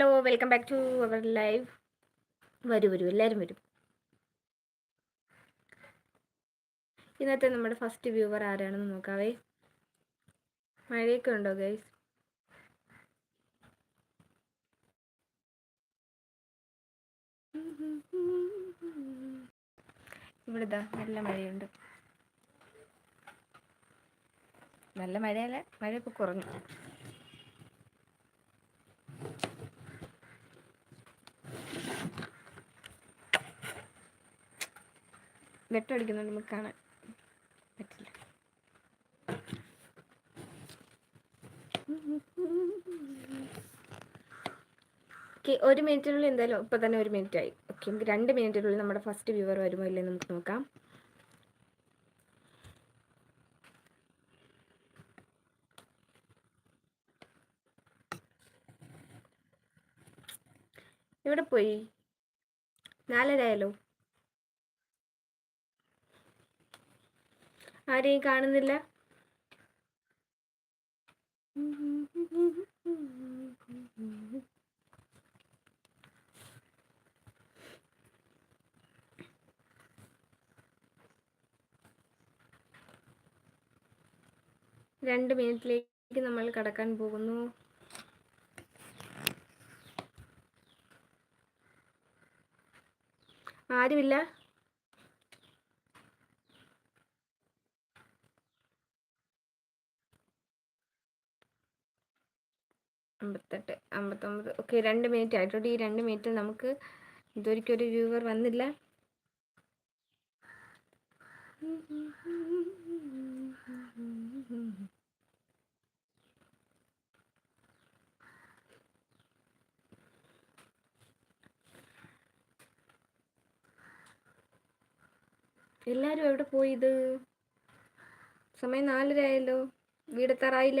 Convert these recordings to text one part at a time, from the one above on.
Hello welcome back to our live. വരൂ വരൂ എല്ലാവരും വരും. ഇന്നത്തെ നമ്മുടെ ഫസ്റ്റ് വ്യൂവർ ആരാണെന്ന് നോക്കാവേ. മഴയൊക്കെ ഉണ്ടോ ഗൈസ് ഇവിടെ നല്ല മഴയുണ്ട്. നല്ല മഴയല്ല മഴ ഇപ്പോൾ കുറഞ്ഞു. വെട്ടമടിക്കുന്നുണ്ട് നമുക്ക് കാണാൻ പറ്റില്ല. ഓക്കെ ഒരു മിനിറ്റിനുള്ളിൽ എന്തായാലും ഇപ്പം തന്നെ ഒരു മിനിറ്റ് ആയി ഓക്കെ നമുക്ക് രണ്ട് മിനിറ്റിനുള്ളിൽ നമ്മുടെ ഫസ്റ്റ് വ്യൂവർ വരുമോ ഇല്ലേ നമുക്ക് നോക്കാം. എവിടെ പോയി? നാലരായാലോ ആരെയും കാണുന്നില്ല. രണ്ട് മിനിറ്റിലേക്ക് നമ്മൾ കടക്കാൻ പോകുന്നു. ആരുമില്ല? അമ്പത്തെട്ട് അമ്പത്തൊമ്പത്. ഓക്കെ രണ്ട് മിനിറ്റ് ആയിട്ടുണ്ട് ഈ രണ്ട് മിനിറ്റിൽ നമുക്ക് ഇതൊരിക്കും ഒരു വ്യൂവർ വന്നില്ല. എല്ലാരും എവിടെ പോയി ഇത്? സമയം നാലര ആയല്ലോ. വീടെത്താറായില്ല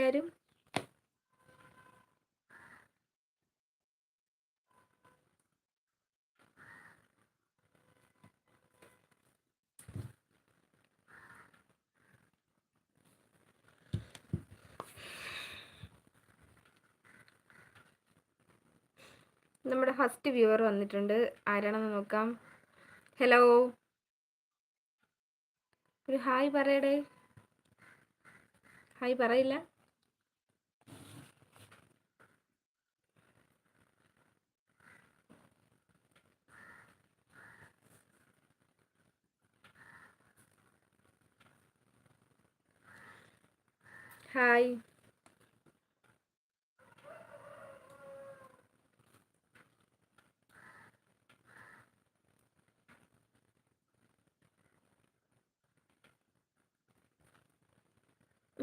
നമ്മുടെ ഫസ്റ്റ് വ്യൂവർ വന്നിട്ടുണ്ട്. ആരാണെന്ന് നോക്കാം. ഹലോ ഒരു ഹായ് പറയടേ. ഹായ് പറയില്ല. ഹായ്.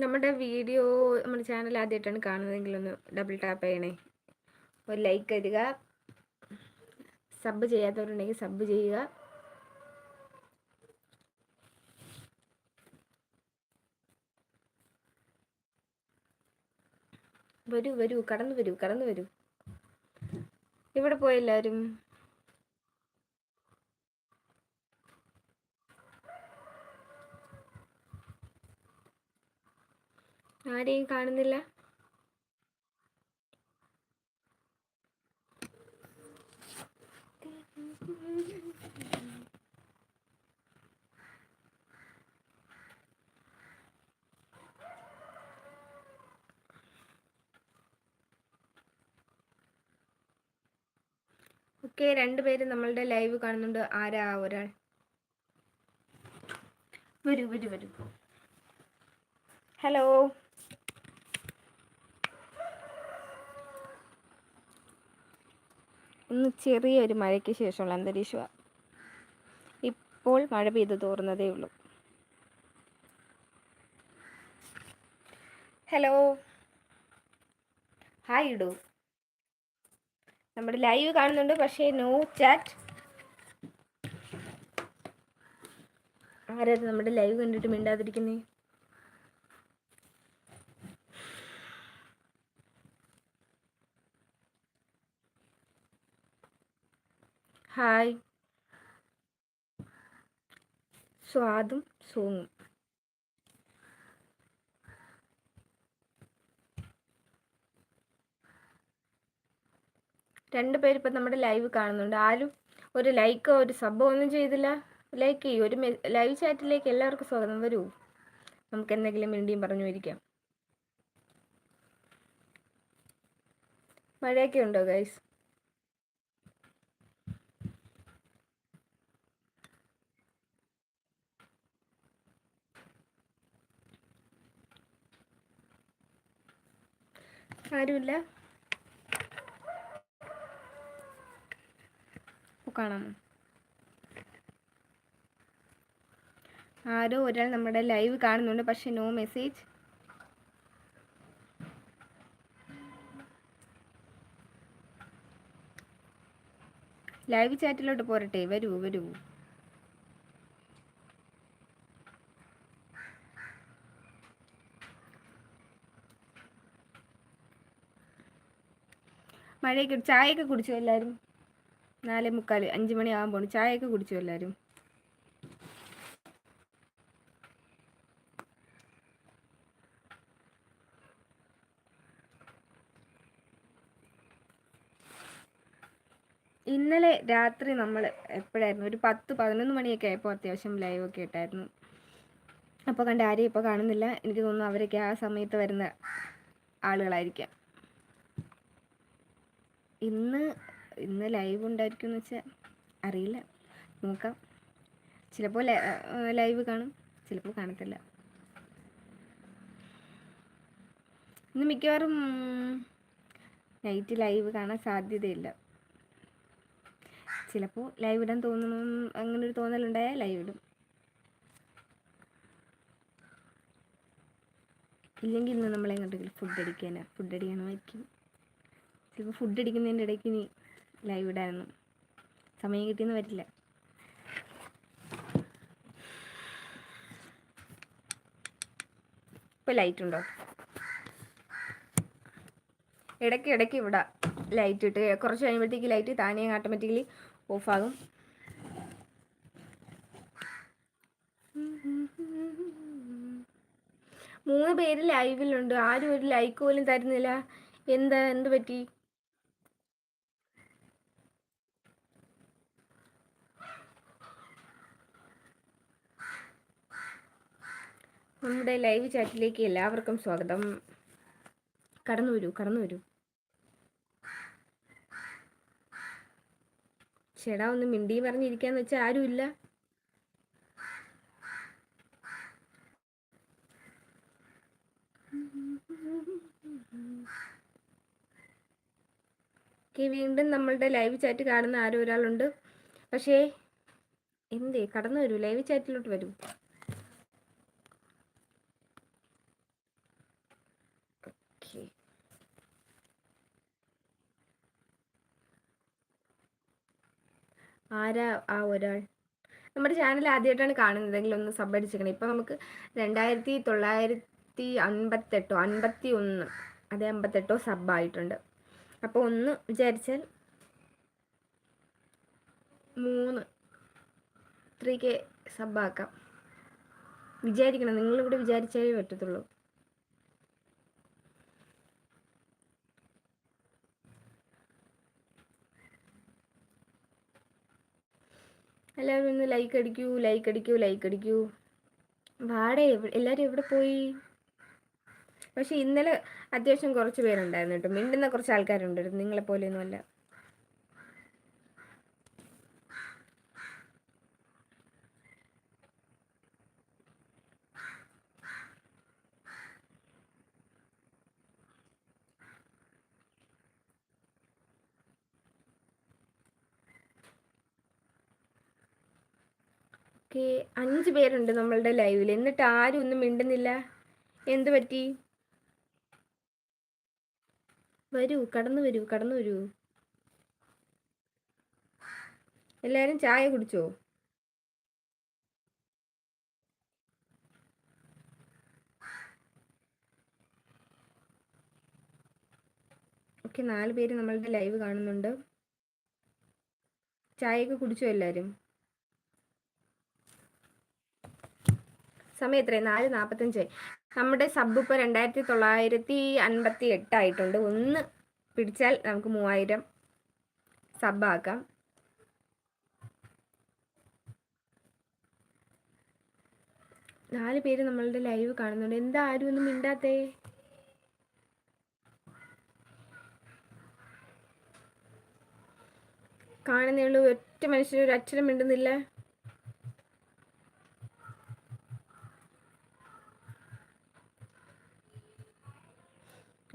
നമ്മുടെ വീഡിയോ നമ്മുടെ ചാനൽ ആദ്യമായിട്ടാണ് കാണുന്നതെങ്കിൽ ഒന്ന് ഡബിൾ ടാപ്പ് ചെയ്യണേ. ഒരു ലൈക്ക് തരിക സബ് ചെയ്യാത്തവരുണ്ടെങ്കിൽ സബ് ചെയ്യുക. വരൂ വരൂ കടന്നു വരൂ കടന്നു വരൂ. ഇവിടെ പോയെല്ലാവരും ആരെയും കാണുന്നില്ല. ഓക്കെ രണ്ടുപേരും നമ്മളുടെ ലൈവ് കാണുന്നുണ്ട്. ആരാ? ഒരാൾ. വരൂ വരൂ വരൂ. ഹലോ. ഇന്ന് ചെറിയൊരു മഴയ്ക്ക് ശേഷമുള്ള അന്തരീക്ഷമാണ് ഇപ്പോൾ മഴ പെയ്ത് തോറുന്നതേ ഉള്ളൂ. ഹലോ. ഹായ് ഇടൂ. നമ്മൾ ലൈവ് കാണുന്നുണ്ട് പക്ഷേ നോ ചാറ്റ്. ആരാത് നമ്മുടെ ലൈവ് കണ്ടിട്ട് മിണ്ടാതിരിക്കുന്നേ? ഹായ്. സ്വാദും സോങ്ങും. രണ്ട് പേര് ഇപ്പം നമ്മുടെ ലൈവ് കാണുന്നുണ്ട്. ആരും? ഒരു ലൈക്കോ ഒരു സബോ ഒന്നും ചെയ്തില്ല. ലൈക്ക് ചെയ്യൂ. ഒരു ലൈവ് ചാറ്റിലേക്ക് എല്ലാവർക്കും സ്വാഗതം. വരൂ. നമുക്ക് എന്തെങ്കിലും മിണ്ടിയും പറഞ്ഞു ഇരിക്കാം. മഴയൊക്കെ ഉണ്ടോ ഗൈസ് ആരുമില്ല. കാണാമോ ആരോ ഒരാൾ നമ്മുടെ ലൈവ് കാണുന്നുണ്ട്. പക്ഷെ നോ മെസ്സേജ് ലൈവ് ചാറ്റിലോട്ട് പോരട്ടെ. വരൂ വരൂ. മഴയൊക്കെ ചായയൊക്കെ കുടിച്ചു എല്ലാവരും നാലേ മുക്കാൽ അഞ്ച് മണി ആകുമ്പോൾ ചായയൊക്കെ കുടിച്ചു എല്ലാവരും ഇന്നലെ രാത്രി നമ്മൾ എപ്പോഴായിരുന്നു? ഒരു പത്ത് പതിനൊന്ന് മണിയൊക്കെ ആയപ്പോൾ അത്യാവശ്യം ലൈവൊക്കെ ഇട്ടായിരുന്നു. അപ്പോൾ കണ്ട ആരെയും ഇപ്പോൾ കാണുന്നില്ല. എനിക്ക് തോന്നുന്നു അവരൊക്കെ ആ സമയത്ത് വരുന്ന ആളുകളായിരിക്കാം. ഇന്ന് ഇന്ന് ലൈവ് ഉണ്ടായിരിക്കും എന്ന് വെച്ചാൽ അറിയില്ല. നോക്കാം. ചിലപ്പോൾ ലൈവ് കാണും. ചിലപ്പോൾ കാണത്തില്ല. ഇന്ന് മിക്കവാറും നൈറ്റ് ലൈവ് കാണാൻ സാധ്യതയില്ല. ചിലപ്പോൾ ലൈവ് ഇടാൻ തോന്നണം അങ്ങനെ ഒരു തോന്നലുണ്ടായാൽ ലൈവ് ഇടും. ഇല്ലെങ്കിൽ ഇന്ന് നമ്മളെങ്ങോട്ടെങ്കിലും ഫുഡ് അടിക്കാനാണ് ഫുഡ് അടിക്കണമായിരിക്കും. ചിലപ്പോൾ ഫുഡ് അടിക്കുന്നതിന്റെ ഇടയ്ക്ക് ഇനി ലൈവ് ഇടാനൊന്നും സമയം കിട്ടിയെന്ന് വരില്ല. ഇപ്പോൾ ലൈറ്റ് ഉണ്ടോ? ഇടയ്ക്ക് ഇടയ്ക്ക് ഇവിടെ ലൈറ്റ് ഇട്ട് കുറച്ച് കഴിയുമ്പോഴത്തേക്ക് ലൈറ്റ് താനേ ഓട്ടോമാറ്റിക്കലി ഓഫാകും മൂന്ന് പേര് ലൈവിലുണ്ട് ആരും ഒരു ലൈക്ക് പോലും തരുന്നില്ല. എന്താ എന്ത് പറ്റി? നമ്മുടെ ലൈവ് ചാറ്റിലേക്ക് എല്ലാവർക്കും സ്വാഗതം. കടന്നു വരൂ കടന്നു വരൂ. ചേടാ ഒന്ന് മിണ്ടി പറഞ്ഞിരിക്കാന്ന് വെച്ചാൽ ആരുമില്ല. വീണ്ടും നമ്മളുടെ ലൈവ് ചാറ്റ് കാണുന്ന ആരോ ഒരാളുണ്ട്. പക്ഷേ എന്തേ കടന്നു വരൂ ലൈവ് ചാറ്റിലോട്ട് വരൂ. ആരാ ആ ഒരാൾ? നമ്മുടെ ചാനൽ ആദ്യമായിട്ടാണ് കാണുന്നതെങ്കിൽ ഒന്ന് സബ് അടിച്ചിരിക്കണം ഇപ്പം നമുക്ക് രണ്ടായിരത്തി തൊള്ളായിരത്തി അൻപത്തെട്ടോ അൻപത്തി ഒന്ന് അതെ അമ്പത്തെട്ടോ സബ്ബായിട്ടുണ്ട് അപ്പോൾ ഒന്ന് വിചാരിച്ചാൽ മൂന്ന് ത്രീ കെ സബ്ബാക്കാം വിചാരിക്കണം. നിങ്ങളിവിടെ വിചാരിച്ചാലേ പറ്റത്തുള്ളൂ. എല്ലാവരും ഒന്ന് ലൈക്ക് അടിക്കൂ ലൈക്ക് അടിക്കൂ ലൈക്ക് അടിക്കൂ. വാടേ എല്ലാവരും എവിടെ പോയി? പക്ഷെ ഇന്നലെ അത്യാവശ്യം കുറച്ച് പേരുണ്ടായിരുന്നു കേട്ടോ. മിണ്ടുന്ന കുറച്ച് ആൾക്കാരുണ്ടായിരുന്നു. നിങ്ങളെ ഓക്കെ അഞ്ച് പേരുണ്ട് നമ്മളുടെ ലൈവിൽ എന്നിട്ട് ആരും ഒന്നും മിണ്ടുന്നില്ല. എന്ത് പറ്റി? വരൂ കടന്നു വരൂ കടന്നു വരൂ. എല്ലാവരും ചായ കുടിച്ചോ? ഓക്കെ നാല് പേര് നമ്മളുടെ ലൈവ് കാണുന്നുണ്ട്. ചായയൊക്കെ കുടിച്ചോ എല്ലാവരും സമയം എത്രയായി? നാല് നാൽപ്പത്തഞ്ചായി നമ്മുടെ സബ് ഇപ്പോൾ രണ്ടായിരത്തി തൊള്ളായിരത്തി അൻപത്തി എട്ടായിട്ടുണ്ട് ഒന്ന് പിടിച്ചാൽ നമുക്ക് മൂവായിരം സബ്ബാക്കാം നാല് പേര് നമ്മളുടെ ലൈവ് കാണുന്നുണ്ട്. എന്താ ആരും ഒന്നും മിണ്ടാത്തേ? കാണുന്നേ ഉള്ളൂ. ഒറ്റ മനുഷ്യർ ഒരു അക്ഷരം മിണ്ടുന്നില്ല.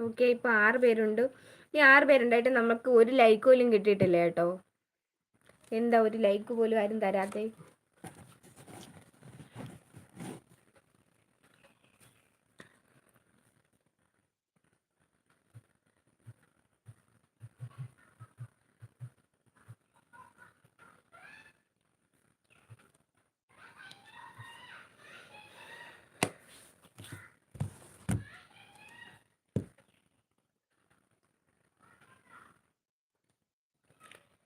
ഓക്കെ ഇപ്പൊ ആറ് പേരുണ്ട്. ഈ ആറ് പേരുണ്ടായിട്ട് നമുക്ക് ഒരു ലൈക്ക് പോലും കിട്ടിയിട്ടില്ല കേട്ടോ. എന്താ ഒരു ലൈക്ക് പോലും ആരും തരാത്തേ?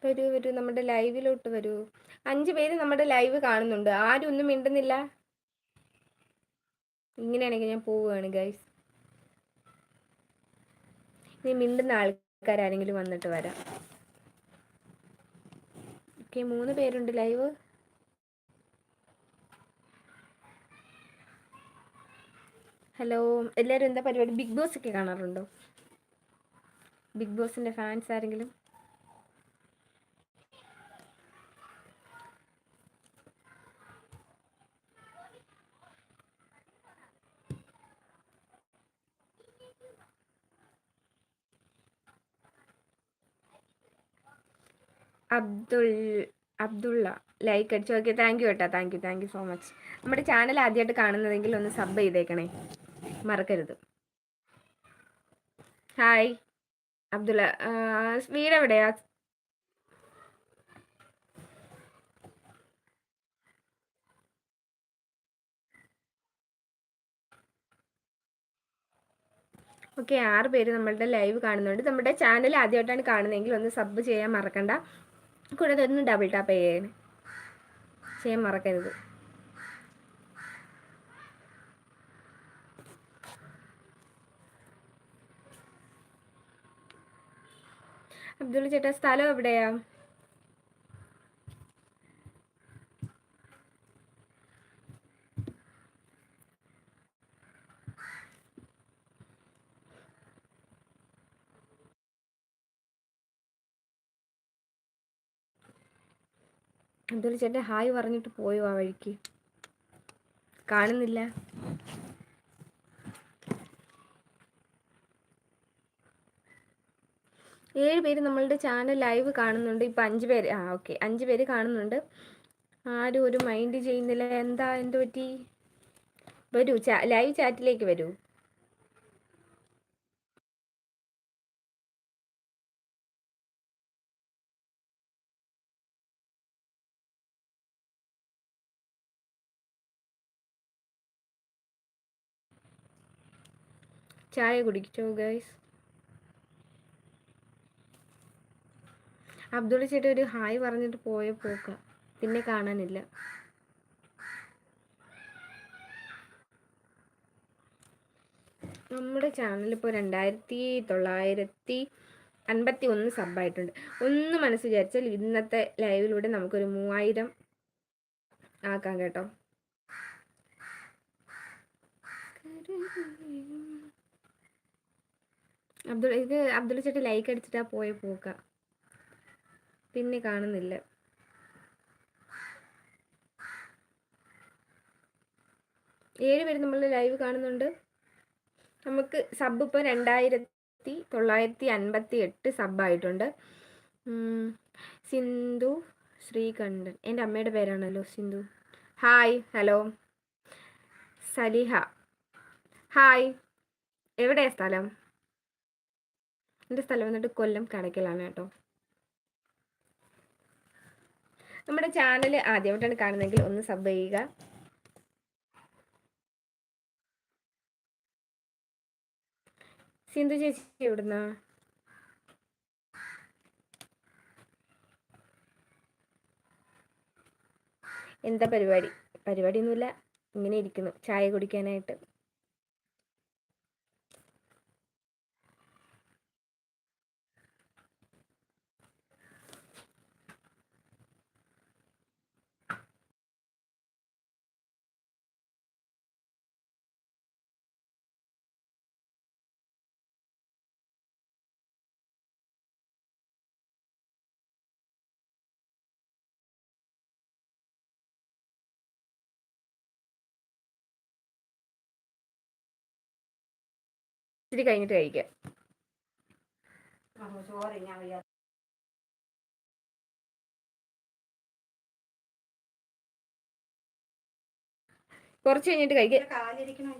വരൂ വരൂ നമ്മുടെ ലൈവിലോട്ട് വരൂ. അഞ്ച് പേര് നമ്മുടെ ലൈവ് കാണുന്നുണ്ട്. ആരും ഒന്നും മിണ്ടുന്നില്ല. ഇങ്ങനെയാണെങ്കിൽ ഞാൻ പോവുകയാണ് ഗൈസ് ഇനി മിണ്ടുന്ന ആൾക്കാരാരെങ്കിലും വന്നിട്ട് വരാം. ഓക്കെ മൂന്ന് പേരുണ്ട് ലൈവ്. ഹലോ എല്ലാവരും എന്താ പരിപാടി? ബിഗ് ബോസ് ഒക്കെ കാണാറുണ്ടോ? ബിഗ് ബോസിന്റെ ഫാൻസ് ആരെങ്കിലും? അബ്ദുൾ അബ്ദുള്ള. ലൈക്ക് അടിച്ചു. ഓക്കെ താങ്ക് യു കേട്ടോ thank you thank you so much നമ്മുടെ ചാനൽ ആദ്യമായിട്ട് കാണുന്നതെങ്കിൽ ഒന്ന് സബ് ചെയ്തേക്കണേ. മറക്കരുത്. ഹായ് അബ്ദുള്ള. വീട് എവിടെയാ? ഓക്കെ ആറ് പേര് നമ്മളുടെ ലൈവ് കാണുന്നുണ്ട്. നമ്മുടെ ചാനൽ ആദ്യമായിട്ടാണ് കാണുന്നതെങ്കിൽ ഒന്ന് സബ് ചെയ്യാൻ മറക്കണ്ട. കൂടാതെ ഒന്ന് ഡബിൾ ടാപ്പ് ചെയ്യണേ ചെയ്യാൻ മറക്കരുത്. അബ്ദുൾ ചേട്ടാ സ്ഥലം എവിടെയാ? അബ്ദുൾ ചേട്ടൻ ഹായ് പറഞ്ഞിട്ട് പോയോ ആ വഴിക്ക്? കാണുന്നില്ല. ഏഴ് പേര് നമ്മളുടെ ചാനൽ ലൈവ് കാണുന്നുണ്ട്. ഇപ്പം അഞ്ച് പേര് ആ ഓക്കെ. അഞ്ച് പേര് കാണുന്നുണ്ട്. ആരും ഒരു മൈൻഡ് ചെയ്യുന്നില്ല. എന്താ എന്ത് പറ്റി വരൂ ലൈവ് ചാറ്റിലേക്ക് വരൂ. ചായ കുടിച്ചോ ഗൈസ് അബ്ദുൾ ചേട്ടൻ ഒരു ഹായ് പറഞ്ഞിട്ട് പോയ പോക്ക. പിന്നെ കാണാനില്ല. നമ്മുടെ ചാനൽ ഇപ്പോൾ രണ്ടായിരത്തി തൊള്ളായിരത്തി അൻപത്തി ഒന്ന് സബ്ബായിട്ടുണ്ട് ഒന്ന് മനസ്സ് വിചാരിച്ചാൽ ഇന്നത്തെ ലൈവിലൂടെ നമുക്കൊരു മൂവായിരം ആക്കാം കേട്ടോ. അബ്ദുൾ ഇത് അബ്ദുൾ ചേട്ടൻ ലൈക്ക് അടിച്ചിട്ടാ പോയ പോക്ക. പിന്നെ കാണുന്നില്ല. ഏഴ് പേര് നമ്മൾ ലൈവ് കാണുന്നുണ്ട്. നമുക്ക് സബ് ഇപ്പോൾ രണ്ടായിരത്തി തൊള്ളായിരത്തി അൻപത്തി എട്ട് സബ്ബായിട്ടുണ്ട് സിന്ധു ശ്രീകണ്ഠൻ. എന്റെ അമ്മയുടെ പേരാണല്ലോ Sindhu. Hi hello Saliha. Hi എവിടെയാ സ്ഥലം? എന്റെ സ്ഥലം വന്നിട്ട് കൊല്ലം കടക്കലാണ് കേട്ടോ. നമ്മുടെ ചാനൽ ആദ്യമായിട്ടാണ് കാണുന്നതെങ്കിൽ ഒന്ന് സബ് ചെയ്യുക. സിന്ധു ചേച്ചി എവിടുന്നാ? എന്താ പരിപാടി? പരിപാടിയൊന്നുമില്ല. ഇങ്ങനെ ഇരിക്കുന്നു. ചായ കുടിക്കാനായിട്ട്. ഇച്ചിരി കഴിഞ്ഞിട്ട് കഴിക്കാം. ഞാൻ കുറച്ച് കഴിഞ്ഞിട്ട് കഴിക്കാം. കാലിരിക്കണോ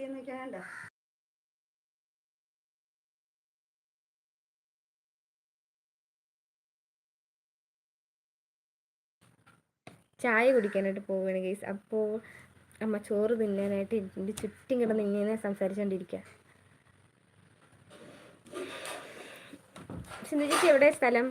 എന്ത് വെക്കാണ്ട ചായ കുടിക്കാനായിട്ട് പോവുകയാണ് ഗൈസ്. അപ്പോൾ അമ്മ ചോറ് തിന്നാനായിട്ട് എന്റെ ചുറ്റും കിടന്ന് ഇങ്ങനെ സംസാരിച്ചുകൊണ്ടിരിക്കുക സിന്ധു ചേച്ചി എവിടെ സ്ഥലം?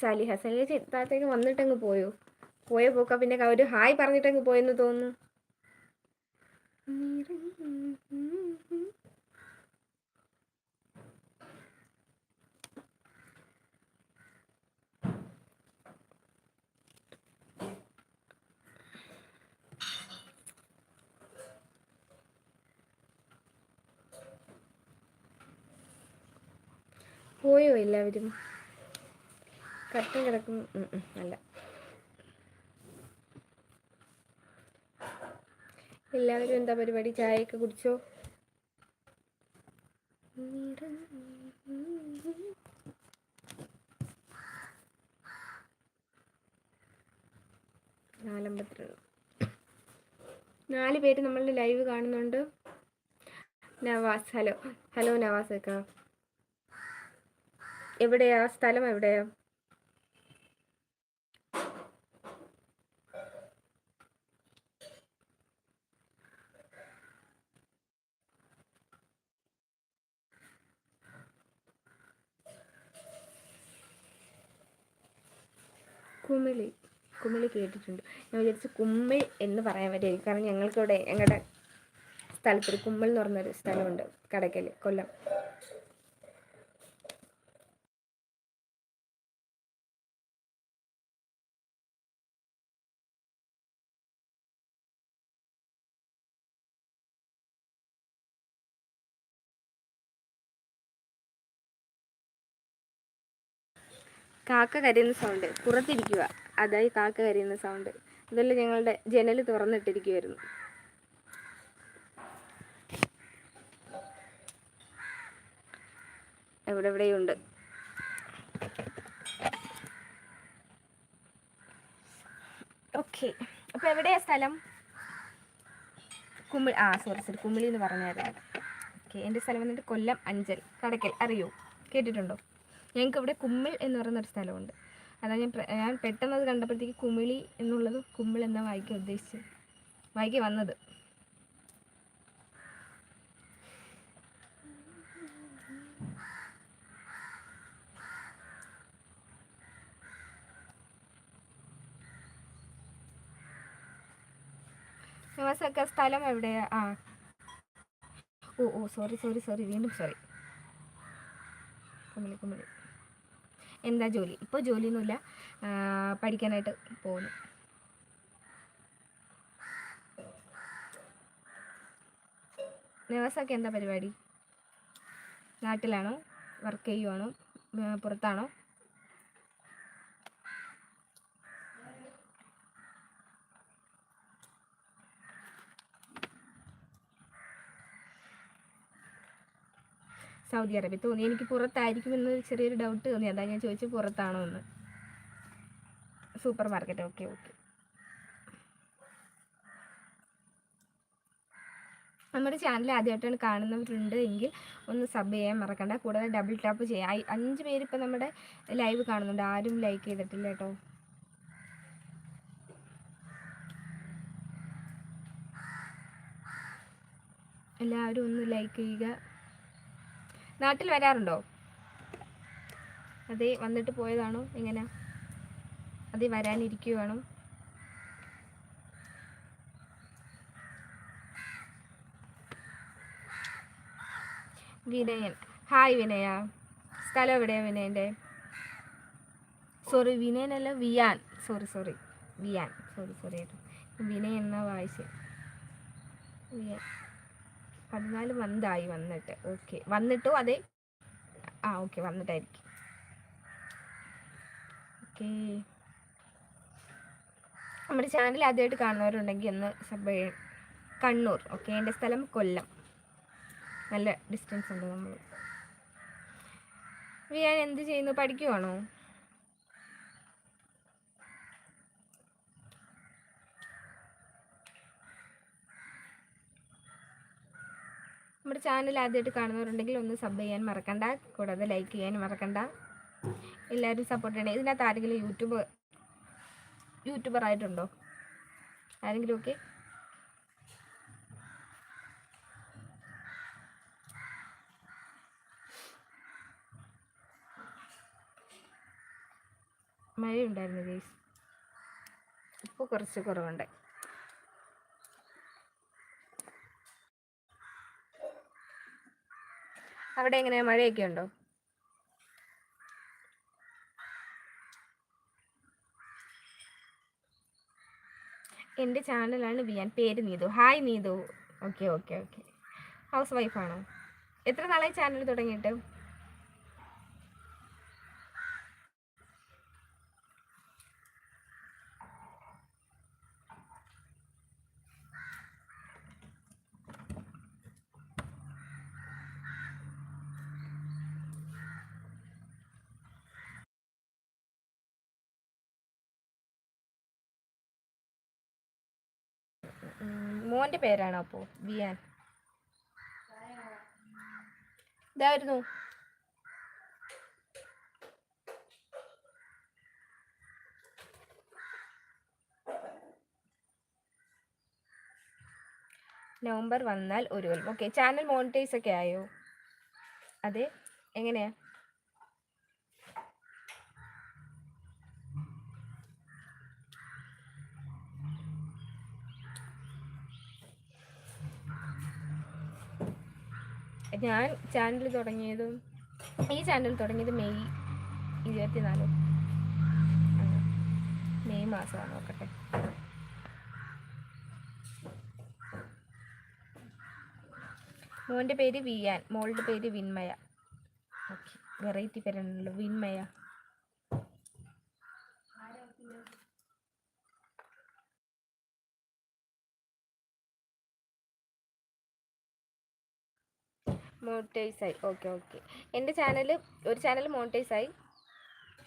സലിഹ സലിഹ താഴത്തേക്ക് വന്നിട്ടങ്ങ് പോയോ? പോയ പോക്ക. പിന്നെ ഒരു ഹായ് പറഞ്ഞിട്ടങ്ങ് പോയെന്ന് തോന്നുന്നു. പോയോ എല്ലാവരും? കട്ട കിടക്കും അല്ല. എല്ലാവരും എന്താ പരിപാടി? ചായയൊക്കെ കുടിച്ചോ? നാല് പേര് നമ്മളുടെ ലൈവ് കാണുന്നുണ്ട്. നവാസ് ഹലോ. ഹലോ നവാസ് ഒക്കെ എവിടെയാ? സ്ഥലം എവിടെയാ കുമിളി കുമിളി കേട്ടിട്ടുണ്ട്. ഞാൻ വിചാരിച്ചു കുമ്മിൾ എന്ന് പറയാൻ പറ്റുമായിരിക്കും കാരണം ഞങ്ങൾക്കിവിടെ ഞങ്ങളുടെ സ്ഥലത്തൊരു കുമ്മിൾ എന്ന് പറഞ്ഞൊരു സ്ഥലമുണ്ട്. കടയ്ക്കൽ കൊല്ലം. കാക്ക കരയുന്ന സൗണ്ട് പുറത്തിരിക്കുക. അതായി കാക്ക കരയുന്ന സൗണ്ട് ഇതെല്ലാം ഞങ്ങളുടെ ജനൽ തുറന്നിട്ടിരിക്കുമായിരുന്നു എവിടെ എവിടെയുണ്ട്? ഓക്കെ അപ്പോൾ എവിടെയാ സ്ഥലം? കുമിളി ആ സോറി സോറി കുമിളി എന്ന് പറഞ്ഞായിരുന്നു. ഓക്കെ എന്റെ സ്ഥലം വന്നിട്ട് കൊല്ലം അഞ്ചൽ കടക്കൽ. അറിയോ? കേട്ടിട്ടുണ്ടോ? ഞങ്ങൾക്ക് ഇവിടെ കുമ്മിൾ എന്ന് പറയുന്നൊരു സ്ഥലമുണ്ട്. അതാ ഞാൻ ഞാൻ പെട്ടെന്ന് അത് കണ്ടപ്പോഴത്തേക്ക് കുമിളി എന്നുള്ളത് കുമ്മിൾ എന്ന വായിക്കാൻ ഉദ്ദേശിച്ച് വായിക്കാൻ വന്നത്. നിവാസമൊക്കെ സ്ഥലം എവിടെയാ? ആ. ഓ ഓ സോറി സോറി സോറി വീണ്ടും സോറി കുമിളി കുമിളി. എന്താ ജോലി? ഇപ്പോൾ ജോലിയൊന്നുമില്ല. പഠിക്കാനായിട്ട് പോകുന്നു. നിവാസമൊക്കെ എന്താ പരിപാടി? നാട്ടിലാണോ? വർക്ക് ചെയ്യുവാണോ? പുറത്താണോ? സൗദി അറേബ്യ തോന്നി. എനിക്ക് പുറത്തായിരിക്കുമെന്ന് ചെറിയൊരു ഡൗട്ട് തോന്നി. അതാ ഞാൻ ചോദിച്ചു പുറത്താണോ എന്ന്. സൂപ്പർ മാർക്കറ്റ് ഓക്കെ ഓക്കെ നമ്മുടെ ചാനൽ ആദ്യമായിട്ടാണ് കാണുന്നവരുണ്ട് എങ്കിൽ ഒന്ന് സബ് ചെയ്യാൻ മറക്കണ്ട. കൂടാതെ ഡബിൾ ടാപ്പ് ചെയ്യാം. അഞ്ച് പേരിപ്പോൾ നമ്മുടെ ലൈവ് കാണുന്നുണ്ട്. ആരും ലൈക്ക് ചെയ്തിട്ടില്ല കേട്ടോ. എല്ലാവരും ഒന്ന് ലൈക്ക് ചെയ്യുക. നാട്ടിൽ വരാറുണ്ടോ? അതെ വന്നിട്ട് പോയതാണോ? എങ്ങനെ? അതെ വരാനിരിക്കുവാണോ? വിനയൻ. ഹായ് വിനയ. സ്ഥലം എവിടെയാ വിനയന്റെ? Sorry വിനയനല്ല Viyan. Sorry sorry. Viyan. Sorry sorry. Vinayan എന്നാ വായിച്ചത് വിയാൻ. പതിനാല് മന്തായി വന്നിട്ട്. ഓക്കെ വന്നിട്ടോ അതെ. ആ ഓക്കെ വന്നിട്ടായിരിക്കും. ഓക്കെ നമ്മുടെ ചാനൽ ആദ്യമായിട്ട് കാണുന്നവരുണ്ടെങ്കിൽ ഒന്ന് സബ് കണ്ണൂർ ഓക്കെ എന്റെ സ്ഥലം കൊല്ലം. നല്ല ഡിസ്റ്റൻസ് ഉണ്ട് നമ്മൾ ഞാൻ എന്ത് ചെയ്യുന്നു? പഠിക്കുവാണോ? നമ്മുടെ ചാനൽ ആദ്യമായിട്ട് കാണുന്നവരുണ്ടെങ്കിൽ ഒന്ന് സബ് ചെയ്യാൻ മറക്കണ്ട. കൂടാതെ ലൈക്ക് ചെയ്യാനും മറക്കണ്ട. എല്ലാവരും സപ്പോർട്ട് ചെയ്യണേ. ഇതിനകത്ത് ആരെങ്കിലും യൂട്യൂബ് യൂട്യൂബർ ആയിട്ടുണ്ടോ? ആരെങ്കിലും ഒക്കെ? മഴയുണ്ടായിരുന്നു ഗേസ് ഇപ്പോൾ കുറച്ച് കുറവുണ്ട്. അവിടെ എങ്ങനെ? മഴയൊക്കെ ഉണ്ടോ? എന്റെ ചാനലാണ് വിയാൻ. പേര് Neethu. Hi Neethu. Okay okay okay. House വൈഫാണോ? എത്ര നാളായി ചാനൽ തുടങ്ങിയിട്ട്? മോന്റെ പേരാണോ അപ്പോൾ വിയാൻ. ഇതായിരുന്നു. നവംബർ വന്നാൽ ഒരു കൊല്ലം. ഓക്കെ ചാനൽ മോണിറ്റൈസ് ഒക്കെ ആയോ? അതെ എങ്ങനെയാ? ഞാൻ ചാനൽ തുടങ്ങിയതും ഈ ചാനൽ തുടങ്ങിയത് മെയ് ഇരുപത്തിനാല്. മെയ് മാസമാണ് നോക്കട്ടെ. മോന്റെ പേര് വിയാൻ മോളുടെ പേര് വിൻമയ. ഓക്കെ. വെറൈറ്റി പേരാണല്ലോ വിൻമയ. മോണിറ്റൈസ് ആയി. ഓക്കെ ഓക്കെ എന്റെ ചാനൽ ഒരു ചാനൽ മോണിറ്റൈസ് ആയി.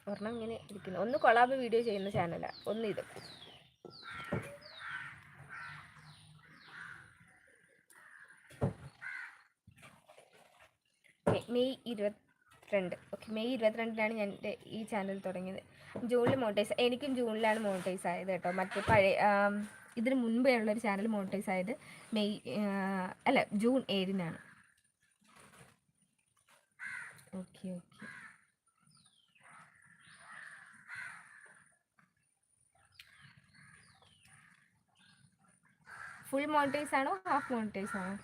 ഒരെണ്ണം ഇങ്ങനെ ഇരിക്കുന്നു. ഒന്ന് കൊളാബ് വീഡിയോ ചെയ്യുന്ന ചാനലാണ് ഒന്ന് ഇത്. മെയ് ഇരുപത്തിരണ്ട്. ഓക്കെ മെയ് ഇരുപത്തിരണ്ടിനാണ് ഞാൻ എന്റെ ഈ ചാനൽ തുടങ്ങിയത്. ജൂണിൽ മോണിറ്റൈസ് എനിക്കും ജൂണിലാണ് മോണിറ്റൈസ് ആയത് കേട്ടോ. മറ്റേ പഴയ ഇതിന് മുൻപേ ഉള്ളൊരു ചാനൽ മോണിറ്റൈസ് ആയത് മെയ് അല്ല ജൂൺ ഏഴിനാണ്. Okay okay. ഫുൾ മോണിറ്റൈസ് ആണോ ഹാഫ് മോണിറ്റൈസ് ആണോ?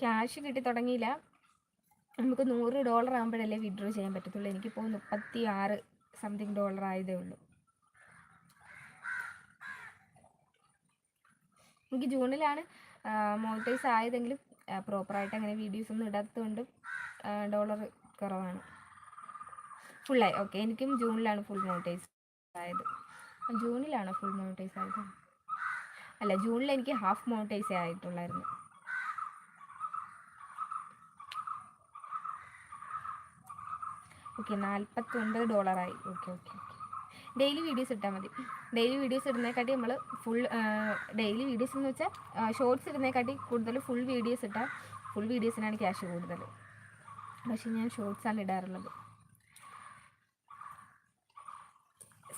ക്യാഷ് കിട്ടി തുടങ്ങിയില്ല. നമുക്ക് നൂറ് ഡോളർ ആകുമ്പോഴല്ലേ വിഡ്രോ ചെയ്യാൻ പറ്റത്തുള്ളൂ. എനിക്കിപ്പോൾ മുപ്പത്തി ആറ് സംതിങ് ഡോളർ ആയതേ ഉള്ളൂ. എനിക്ക് ജൂണിലാണ് മോണിറ്റൈസ് ആയതെങ്കിലും പ്രോപ്പറായിട്ട് അങ്ങനെ വീഡിയോസ് ഒന്നും ഇടാത്തതുകൊണ്ട് ഡോളർ കുറവാണ്. ഫുള്ളായി. ഓക്കെ എനിക്കും ജൂണിലാണ് ഫുൾ മോണിറ്റൈസ് ആയത്. ജൂണിലാണോ ഫുൾ മോണിറ്റൈസ് ആയത്? അല്ല ജൂണിൽ എനിക്ക് ഹാഫ് മോണിറ്റൈസ് ആയിട്ടുള്ളായിരുന്നു. ഓക്കെ നാൽപ്പത്തി ഒൻപത് ഡോളറായി. Okay okay okay. Daily videos ഇട്ടാൽ മതി. ഡെയിലി വീഡിയോസ് ഇടുന്നതിനെക്കാട്ടി നമ്മൾ ഫുൾ ഡെയിലി വീഡിയോസ് എന്ന് വെച്ചാൽ ഷോർട്സ് ഇടുന്നതിനെക്കാട്ടി കൂടുതൽ ഫുൾ വീഡിയോസ് ഇട്ടാൽ ഫുൾ വീഡിയോസിനാണ് ക്യാഷ് കൂടുതൽ പക്ഷേ ഞാൻ ഷോർട്സാണ് ഇടാറുള്ളത്.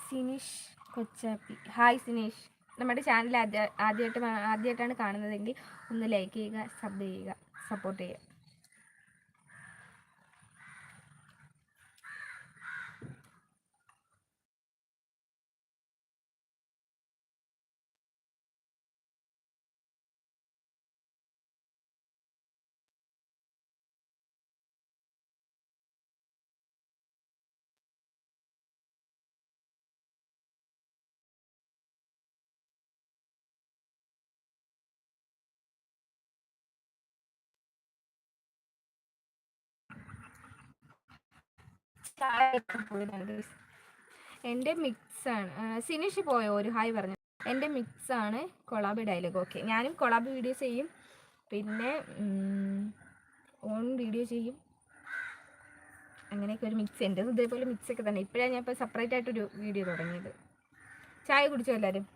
സിനീഷ് കൊച്ചാപ്പി. ഹായ് സിനീഷ്. നമ്മുടെ ചാനൽ ആദ്യ ആദ്യമായിട്ട് ആദ്യമായിട്ടാണ് കാണുന്നതെങ്കിൽ ഒന്ന് ലൈക്ക് ചെയ്യുക സബ് ചെയ്യുക സപ്പോർട്ട് ചെയ്യുക. എന്റെ ആണ് സിനിഷ് പോയോ? ഒരു ഹായ് പറഞ്ഞു. എന്റെ മിക്സ് ആണ് കൊളാബ് ഡയലോഗ്. ഓക്കെ ഞാനും കൊളാബ് വീഡിയോ ചെയ്യും. പിന്നെ ഓൺ വീഡിയോ ചെയ്യും. അങ്ങനെയൊക്കെ ഒരു മിക്സ് എന്റെ ഇതേപോലെ മിക്സ് ഒക്കെ തന്നെ. ഇപ്പോഴാണ് ഞാൻ ഇപ്പോൾ സെപ്പറേറ്റ് ആയിട്ടൊരു വീഡിയോ തുടങ്ങിയത്. ചായ കുടിച്ചോ എല്ലാവരും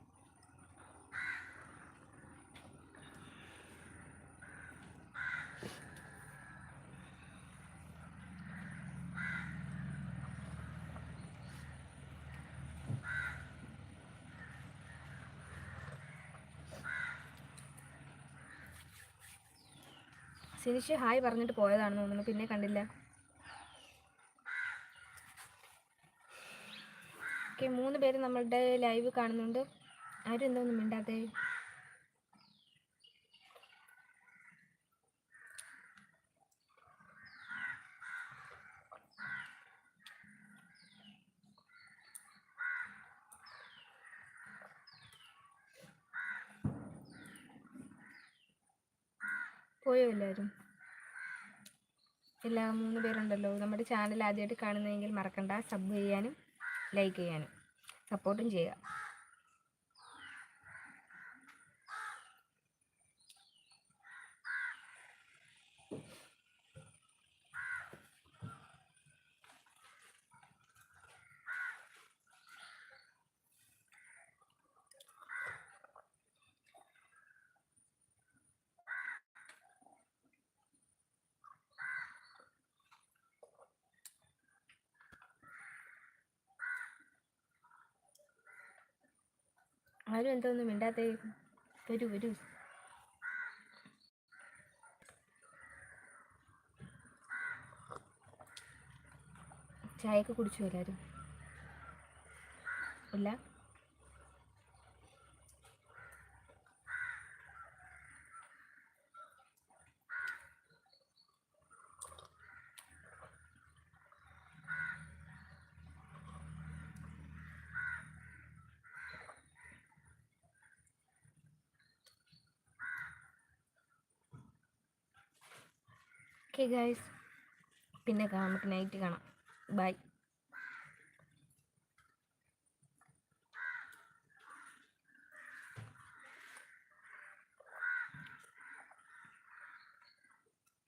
സിനിഷ് ഹായ് പറഞ്ഞിട്ട് പോയതാണെന്ന് തോന്നുന്നു. പിന്നെ കണ്ടില്ല. ഓക്കെ മൂന്ന് പേര് നമ്മളുടെ ലൈവ് കാണുന്നുണ്ട്. ആരും എന്തോന്നും മിണ്ടാതെ പോയോ എല്ലാവരും എല്ലാ മൂന്ന് പേരുണ്ടല്ലോ. നമ്മുടെ ചാനൽ ആദ്യമായിട്ട് കാണുന്നതെങ്കിൽ മറക്കണ്ട. സബ് ചെയ്യാനും ലൈക്ക് ചെയ്യാനും സപ്പോർട്ടും ചെയ്യുക. ആരും എന്തോന്നും മിണ്ടാത്തേ വരൂ വരൂ. ചായയൊക്കെ കുടിച്ചു എല്ലാവരും ഇല്ല? ഓക്കെ ഗൈസ് പിന്നെ നമുക്ക് നൈറ്റ് കാണാം. ബൈ